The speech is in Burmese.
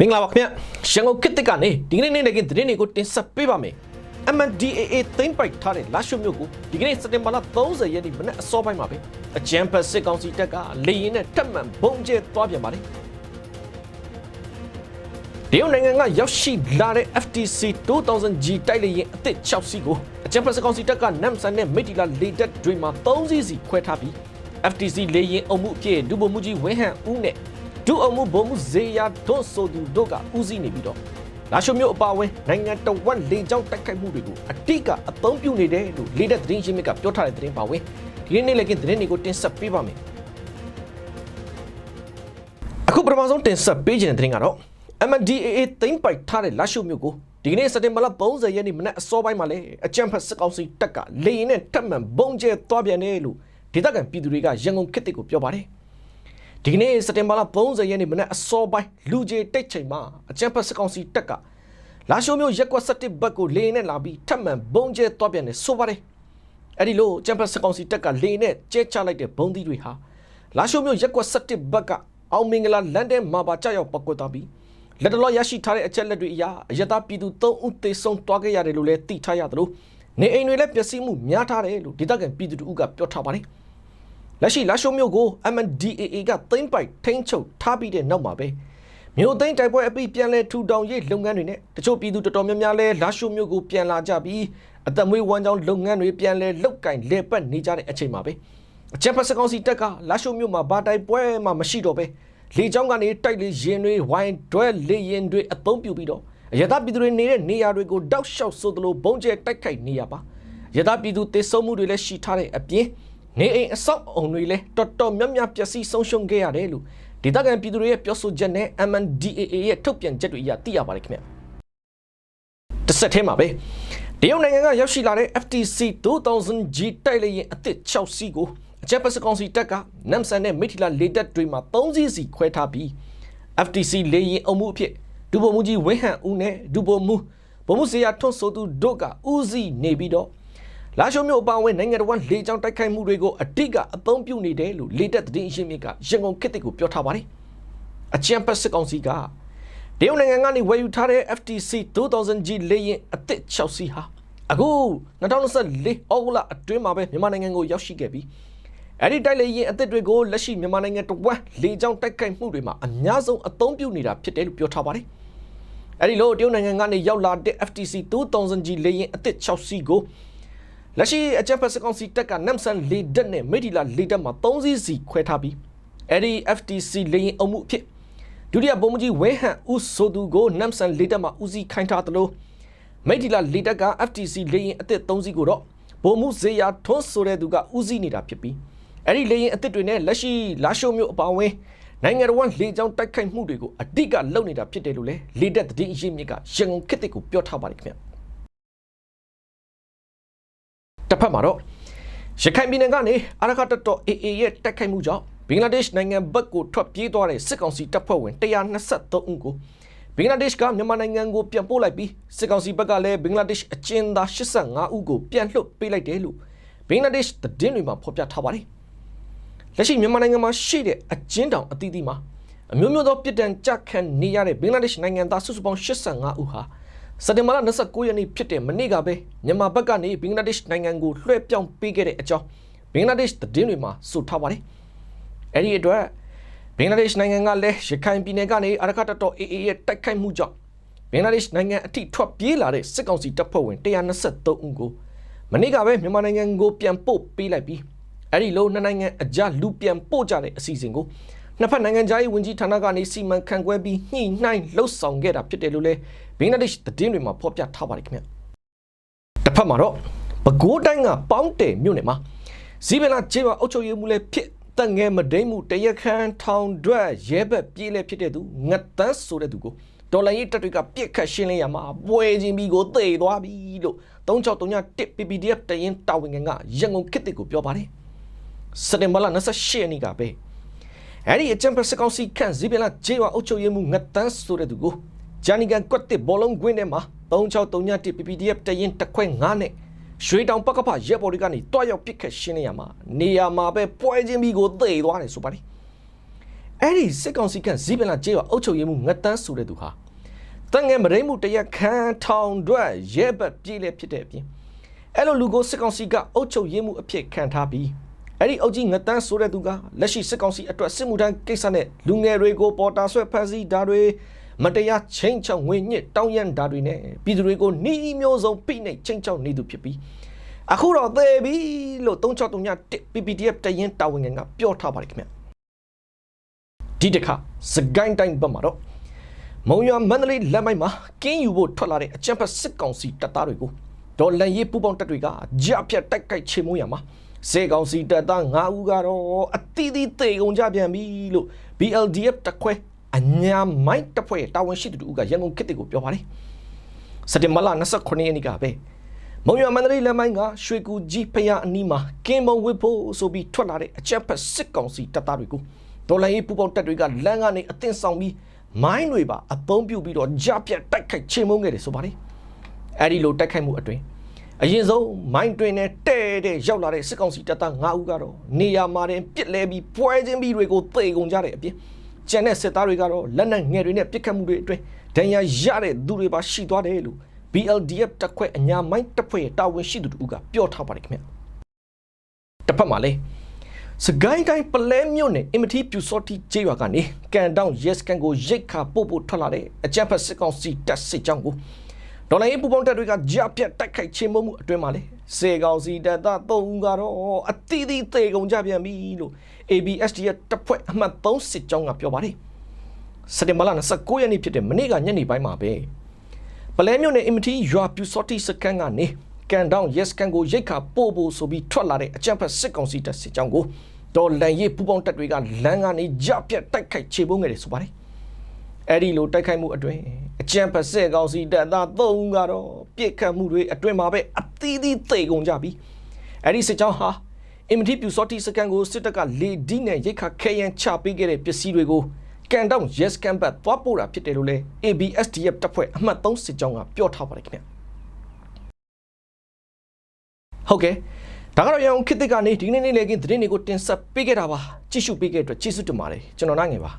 မင်္ဂလာပါခင်ဗျရန်ကုန်ခေတ်တစ်ကနေဒီကနေ့နေ့လည်ကင်းသတင်းတွေကိုတင်ဆက်ပေးပါမယ် MNDAA သိမ်းပိုက်ထားတဲ့လာရှုမြို့ကိုဒီကနေ့စက်တင်ဘာလ30ရက်နေ့မနက်အစောပိုင်းမှာပဲအကြမ်းဖက်စစ်ကောင်စီတပ်ကလေရင်နဲ့တက်မှန်ဘုံကျဲသွားပြန်ပါတယ်တရုတ်နိုင်ငံကရောက်ရှိလာတဲ့ FTC 2000G တိုက်လေရင်အသစ်6စီးကိုအကြမ်းဖက်စစ်ကောင်စီတပ်ကနမ်ဆန်နဲ့မိတီလာလေတက်တွေမှာ3စီးစီခွဲထားပြီး FTC လေရင်အုံမှုအဖြစ်ဒုဗိုလ်မှူးကြီးဝင်းဟန်ဦးနဲ့ ဒုအုံမှုဗိုလ်မှူးဇေယျထွန်းဆိုသူတို့ကဦးစီးနေပြီးတော့လာရှုမျိုးအပါအဝင်နိုင်ငံတော်ဝန်လေကြောင်းတိုက်ခိုက်မှုတွေကိုအတိကအသုံးပြုနေတယ်လို့လေတဲ့သတင်းရင်းမြစ်ကပြောထားတဲ့သတင်းပါဝင်ဒီနေ့လည်းကသတင်းတွေကိုတင်ဆက်ပေးပါမယ်အခုပထမဆုံးတင်ဆက်ပေးခြင်းတဲ့သတင်းကတော့ MDAA သိမ်းပိုက်ထားတဲ့လာရှုမျိုးကိုဒီကနေ့စက်တင်ဘာလ30ရက်နေ့မနက်အစောပိုင်းမှာလဲအကြံဖက်စစ်ကောင်စီတပ်ကလေရင်နဲ့တက်မှန်ဘုံကျဲသွားပြန်တယ်လို့ဒေသခံပြည်သူတွေကရန်ကုန်ခေတ်တစ်ကိုပြောပါတယ် ဒီကနေ့စက်တင်ဘာလ30ရက်နေ့မနက်အစောပိုင်းလူကြီးတိတ်ချိန်မှာအကြံဖက်စစ်ကောင်စီတပ်ကလာရှုမျိုးရက်ကွက်17ဘက်ကိုလေရင်နဲ့လာပြီးတက်မှန်ဘုံကျဲသွားပြန်တယ်ဆိုပါတယ်အဲ့ဒီလိုအကြံဖက်စစ်ကောင်စီတပ်ကလေရင်နဲ့ကျဲချလိုက်တဲ့ဘုံသီးတွေဟာလာရှုမျိုးရက်ကွက်17ဘက်ကအောင်မင်္ဂလာလန်ဒန်မှာပါကြောက်ရောက်ပကွက်သွားပြီးလက်တလောရရှိထားတဲ့အချက်လက်တွေအရအယတာပြည်သူ၃ဦးသေဆုံးသွားခဲ့ရတယ်လို့လည်းသိထားရသလိုနေအိမ်တွေလည်းပျက်စီးမှုများထားတယ်လို့ဒေသခံပြည်သူတို့ကပြောထားပါတယ်။ လက်ရှိလာရှုံမြို့ကို MNDAA ကသိမ်းပိုက်ထိန်းချုပ်ထားပြီးတဲ့နောက်မှာပဲမြို့သိမ်းတိုက်ပွဲအပြီးပြန်လဲထူထောင်ရေးလုပ်ငန်းတွေနဲ့တချို့ပြည်သူတော်တော်များများလဲလာရှုံမြို့ကိုပြန်လာကြပြီးအသက်မွေးဝမ်းကြောင်းလုပ်ငန်းတွေပြန်လဲလုတ်ကင်လဲပတ်နေကြတဲ့အချိန်မှာပဲအချက်ဖက်စကောင်စီတက်ကလာရှုံမြို့မှာဘာတိုက်ပွဲမှမရှိတော့ပဲလေကြောင်းကနေတိုက်လေရင်တွေဝိုင်းတွဲလေရင်တွေအသုံးပြုပြီးတော့ရသပြည်သူတွေနေတဲ့နေရာတွေကိုတောက်လျှောက်ဆိုသလိုဘုံကျဲတိုက်ခိုက်နေရပါရသပြည်သူတေဆုံးမှုတွေလည်းရှိထားတဲ့အပြင် နေအိမ်အဆောက်အုံတွေလည်းတော်တော်များများပျက်စီးဆုံးရှုံးခဲ့ရတယ်လို့ဒေသခံပြည်သူတွေရဲ့ပြောဆိုချက်နဲ့ MNDAA ရဲ့ထုတ်ပြန်ချက်တွေအရသိရပါတယ်ခင်ဗျတစ်ဆက်တည်းမှာပဲတရုတ်နိုင်ငံကရောက်ရှိလာတဲ့ FTC 2000G တိုက်လေရင်အသစ်6စီးကိုအချက်ပစကောင်စီတက်ကနမ်ဆန်နဲ့မိထီလာလေတက်တွေမှာ3စီးစီခွဲထားပြီး FTC လေရင်အုံမှုအဖြစ်ဒုဗိုလ်မှူးကြီးဝင်းဟန်ဦးနဲ့ဒုဗိုလ်မှူးဗိုလ်မှူးစေရထွန်းဆိုသူတို့ကဦးစီးနေပြီးတော့ လာရှုံမျိုးအပောင်းဝင်နိုင်ငံတော်ဝန်လေကြောင်းတိုက်ခိုက်မှုတွေကိုအတိကအသုံးပြုနေတယ်လို့လေတက်သတင်းအရှင်းမြစ်ကရန်ကုန်ခေတ်ကိုပြောထားပါတယ်အချမ်ပတ်စစ်ကောင်စီကတရုတ်နိုင်ငံကနေဝယ်ယူထားတဲ့ FTC 2000G လေရင်အသစ်6စီးဟာအခု2024အောက်လအတွင်းမှာပဲမြန်မာနိုင်ငံကိုရောက်ရှိခဲ့ပြီးအဲ့ဒီတိုက်လေရင်အသစ်တွေကိုလက်ရှိမြန်မာနိုင်ငံတဝက်လေကြောင်းတိုက်ခိုက်မှုတွေမှာအများဆုံးအသုံးပြုနေတာဖြစ်တယ်လို့ပြောထားပါတယ်အဲ့ဒီလိုတရုတ်နိုင်ငံကနေရောက်လာတဲ့ FTC 2000G လေရင်အသစ်6စီးကို လက်ရှိအကြံဖက်စကောင်စီတက်ကနမ်ဆန်လေဒက်နဲ့မိဒီလာလေဒက်မှာ3စီးစီခွဲထားပြီးအဲ့ဒီ FTC လေရင်အုံမှုအဖြစ်ဒုတိယဗိုလ်မှူးကြီးဝဲဟန်ဦးဆိုသူကိုနမ်ဆန်လေဒက်မှာဦးစီးခိုင်းထားသလိုမိဒီလာလေဒက်က FTC လေရင်အသစ်3စီးကိုတော့ဗိုလ်မှူးဇေယျထွန်းဆိုတဲ့သူကဦးစီးနေတာဖြစ်ပြီးအဲ့ဒီလေရင်အသစ်တွေနဲ့လက်ရှိလာရှုံမျိုးအပောင်းဝင်နိုင်ငံတော်ဝန်လေကြောင်းတိုက်ခိုက်မှုတွေကိုအတိကလုပ်နေတာဖြစ်တယ်လို့လေလေတက်သတင်းအရင်းမြစ်ကရန်ကုန်ခေတ်တစ်ကိုပြောထားပါတယ်ခင်ဗျ တစ်ဖက်မှာတော့ရခိုင်ပြည်နယ်ကနေအရခတ်တော် AA ရဲ့တိုက်ခိုက်မှုကြောင့်ဘင်္ဂလားဒေ့ရှ်နိုင်ငံဘက်ကိုထွက်ပြေးသွားတဲ့စစ်ကောင်စီတပ်ဖွဲ့ဝင်123ဦးကိုဘင်္ဂလားဒေ့ရှ်ကမြန်မာနိုင်ငံကိုပြန်ပို့လိုက်ပြီးစစ်ကောင်စီဘက်ကလည်းဘင်္ဂလားဒေ့ရှ်အကျဉ်းသား85ဦးကိုပြန်လွှတ်ပေးလိုက်တယ်လို့ဘင်္ဂလားဒေ့ရှ်သတင်းတွေမှာဖော်ပြထားပါတယ်။လက်ရှိမြန်မာနိုင်ငံမှာရှိတဲ့အကျဉ်းတောင်အသီးသီးမှာအမျိုးမျိုးသောပြည်တံကြခံနေရတဲ့ဘင်္ဂလားဒေ့ရှ်နိုင်ငံသားစုစုပေါင်း85ဦးဟာ စက်တင်ဘာလ29ရက်နေ့ဖြစ်တဲ့မနေ့ကပဲမြန်မာဘက်ကနေဘင်္ဂလားဒေ့ရှ်နိုင်ငံကိုလွှဲပြောင်းပေးခဲ့တဲ့အကြောင်းဘင်္ဂလားဒေ့ရှ်သတင်းတွေမှာဆိုထားပါတယ်။အဲဒီအတွက်ဘင်္ဂလားဒေ့ရှ်နိုင်ငံကလည်းရခိုင်ပြည်နယ်ကနေအရခတ်တော် AA ရဲ့တိုက်ခိုက်မှုကြောင့်ဘင်္ဂလားဒေ့ရှ်နိုင်ငံအထိထွက်ပြေးလာတဲ့စစ်ကောင်စီတပ်ဖွဲ့ဝင်123ဦးကိုမနေ့ကပဲမြန်မာနိုင်ငံကိုပြန်ပို့ပေးလိုက်ပြီးအဲ့ဒီလိုနှစ်နိုင်ငံအကြားလူပြန်ပို့ကြတဲ့အစီအစဉ်ကို နှစ်ဖက်နိုင်ငံသားရေးဝန်ကြီးဌာနကနေစီမံခန့်ခွဲပြီးညှိနှိုင်းလှုပ်ဆောင်ခဲ့တာဖြစ်တယ်လို့လည်းဘင်္ဂလားဒေ့ရှ်သတင်းတွေမှာဖော်ပြထားပါတယ်ခင်ဗျတစ်ဖက်မှာတော့ပဲခူးတိုင်းကပေါင်းတယ်မြို့နယ်မှာဇီးပင်လာကျေးရွာအုပ်ချုပ်ရေးမှုလည်းဖြစ်တငယ်မဒိမ့်မှုတရခန်းထောင်တွက်ရဲဘက်ပြေးလဲဖြစ်တဲ့သူငတ်တန်းဆိုတဲ့သူကိုဒေါ်လာရေးတက်တွေကပြစ်ခတ်ရှင်းလင်းရမှာပွဲချင်းပြီးကိုသေသွားပြီလို့3631 PPDF တရင်တာဝန်ခံကရန်ကုန်ခေတ်ကိုပြောပါတယ်စက်တင်ဘာလ28ရက်နေ့ကပဲ အဲ့ဒီအချမ်ပစကောင်စီခန့်ဇီးပင်လာဂျေဝအုပ်ချုပ်ရေးမှုငတ်တန်းဆိုတဲ့သူကိုဂျာနီကန်ကွက်တစ်ဘောလုံးကွင်းထဲမှာ3631 PPDF တရင်တစ်ခွဲ9နဲ့ရွှေတောင်ပကဖရဲဘော်တွေကနေတွားရောက်ပစ်ခတ်ရှင်းနေရမှာနေရာမှာပဲပွဲချင်းပြီးကိုသေသွားတယ်ဆိုပါတယ်အဲ့ဒီစစ်ကောင်စီကဇီးပင်လာကျေးရွာအုပ်ချုပ်ရေးမှူးငတ်တန်းဆိုတဲ့သူဟာတန်ငယ်မရိမှုတရက်ခန်းထောင်အတွက်ရဲဘက်ပြေးလဲဖြစ်တဲ့အပြင်အဲ့လိုလူကိုစစ်ကောင်စီကအုပ်ချုပ်ရေးမှူးအဖြစ်ခံထားပြီး အဲ့ဒီအုပ်ကြီးငတ်တန်းဆိုတဲ့သူကလက်ရှိစစ်ကောင်စီအတွက်စစ်မှုထမ်းကိစ္စနဲ့လူငယ်တွေကိုပေါ်တာဆွဲဖမ်းဆီးတာတွေမတရားချင်းချောင်းငွေညစ်တောင်းရန်တာတွေနဲ့ပြည်သူတွေကိုနှီးမျိုးစုံပိနှိပ်ချင်းချောင်းနေသူဖြစ်ပြီးအခုတော့သေပြီလို့3631 PPTF တရင်တာဝန်ခံကပြောထားပါတယ်ခင်ဗျဒီတစ်ခါစကိုင်းတိုင်းဘက်မှာတော့မုံရွာမန္တလေးလမ်းမိုက်မှာကင်းယူဖို့ထွက်လာတဲ့အကြမ်းဖက်စစ်ကောင်စီတပ်သားတွေကိုဒေါ်လန်ရေးပူပေါင်းတပ်တွေကကြားဖြတ်တိုက်ခိုက်ချေမှုရမှာ စေကောင်စီတပ်သား9ဦးကတော့အတီးတီးတေကုန်ကြပြန်ပြီလို့ BLDF တခွဲအညာမိုက်တပ်ဖွဲ့တာဝန်ရှိသူတို့ကရန်ကုန်ခေတ်တွေကိုပြောပါတယ်စက်တင်ဘာလ29ရက်နေ့ကပဲမုံရွာမန္တလေးလမ်းမိုင်းကရွှေကူကြီးဖယားအနီးမှာကင်းမုံဝစ်ဖို့ဆိုပြီးထွက်လာတဲ့အကြမ်းဖက်စစ်ကောင်စီတပ်သားတွေကိုဒေါ်လာရေးပူပေါင်းတပ်တွေကလမ်းကနေအသင်းဆောင်ပြီးမိုင်းတွေပါအသုံးပြုပြီးတော့ကြပြတ်တိုက်ခိုက်ချေမှုန်းခဲ့တယ်ဆိုပါတယ်အဲ့ဒီလိုတိုက်ခိုက်မှုအတွင်း အရင်ဆုံးမိုင်းတွင်နဲ့တဲ့တဲ့ရောက်လာတဲ့စစ်ကောင်စီတပ်သား9ဦးကတော့နေရာမှာတင်ပစ်လဲပြီးပွဲချင်းပြီးတွေကိုသေကုန်ကြတဲ့အပြင်ကျန်တဲ့စစ်သားတွေကတော့လက်နက်ငယ်တွေနဲ့ပစ်ခတ်မှုတွေအတွင်းဒဏ်ရာရတဲ့သူတွေပါရှိသွားတယ်လို့ BLDF တက်ခွဲအညာမိုင်းတပ်ဖွဲ့တာဝန်ရှိသူတို့ကပြောထားပါတယ်ခင်ဗျတစ်ဖက်မှာလည်းစကိုင်းတိုင်းပလဲမြို့နယ်အင်မတီပြူစောတိကျေးရွာကနေကန်တောင်ရက်စကန်ကိုရိတ်ခါပို့ဖို့ထွက်လာတဲ့အကြမ်းဖက်စစ်ကောင်စီတပ်စစ်ကြောင်းကို ဒေါ်လာရေးပူပေါင်းတပ်တွေကကြားပြတ်တိုက်ခိုက်ချင်းမမှုအတွင်းမှာလေစေကောင်စီတပ်သား၃ဦးကတော့အတီးတီးသေကုန်ကြပြန်ပြီလို့ ABSDF တပ်ဖွဲ့အမှတ်3စစ်ကြောင်းကပြောပါတယ်စက်တင်ဘာလ29ရက်နေ့ဖြစ်တဲ့မနေ့ကညနေပိုင်းမှာပဲပလဲမြို့နယ်အင်မတီရွာပြူစောတိစကန်ကနေကန်တောင်ရက်စကန်ကိုရိတ်ခါပို့ဖို့ဆိုပြီးထွက်လာတဲ့အကြမ်းဖက်စစ်ကောင်စီတပ်စစ်ကြောင်းကိုဒေါ်လန်ရေးပူပေါင်းတပ်တွေကလမ်းကနေကြပြတ်တိုက်ခိုက်ချေပုံးခဲ့တယ်ဆိုပါတယ်အဲ့ဒီလိုတိုက်ခိုက်မှုအတွင်း အကြမ်းဖက်စစ်ကောင်စီတပ်သား၃ဦးကတော့ပြစ်ခတ်မှုတွေအတွင်းမှာပဲအသီးသီးသေကုန်ကြပြီးအဲ့ဒီစစ်ကြောင်းဟာအင်မတီပြူစောတိစကန်ကိုစစ်တပ်ကလေဒီနဲ့ရိတ်ခါခဲယမ်းချပေးခဲ့တဲ့ပစ္စည်းတွေကိုကန်တောင် yes ကန်ဘတ်သွားပို့တာဖြစ်တယ်လို့လဲ ABSDF တပ်ဖွဲ့အမှတ်3စစ်ကြောင်းကပြောထားပါတယ်ခင်ဗျဟုတ်ကဲ့ဒါကတော့ရအောင်ခေတ်သစ်ကနေဒီနေ့နေ့လေကင်းသတင်းတွေကိုတင်ဆက်ပေးခဲ့တာပါကြည့်ရှုပေးခဲ့တဲ့အတွက်ကျေးဇူးတင်ပါတယ်ကျွန်တော်နိုင်ငယ်ပါ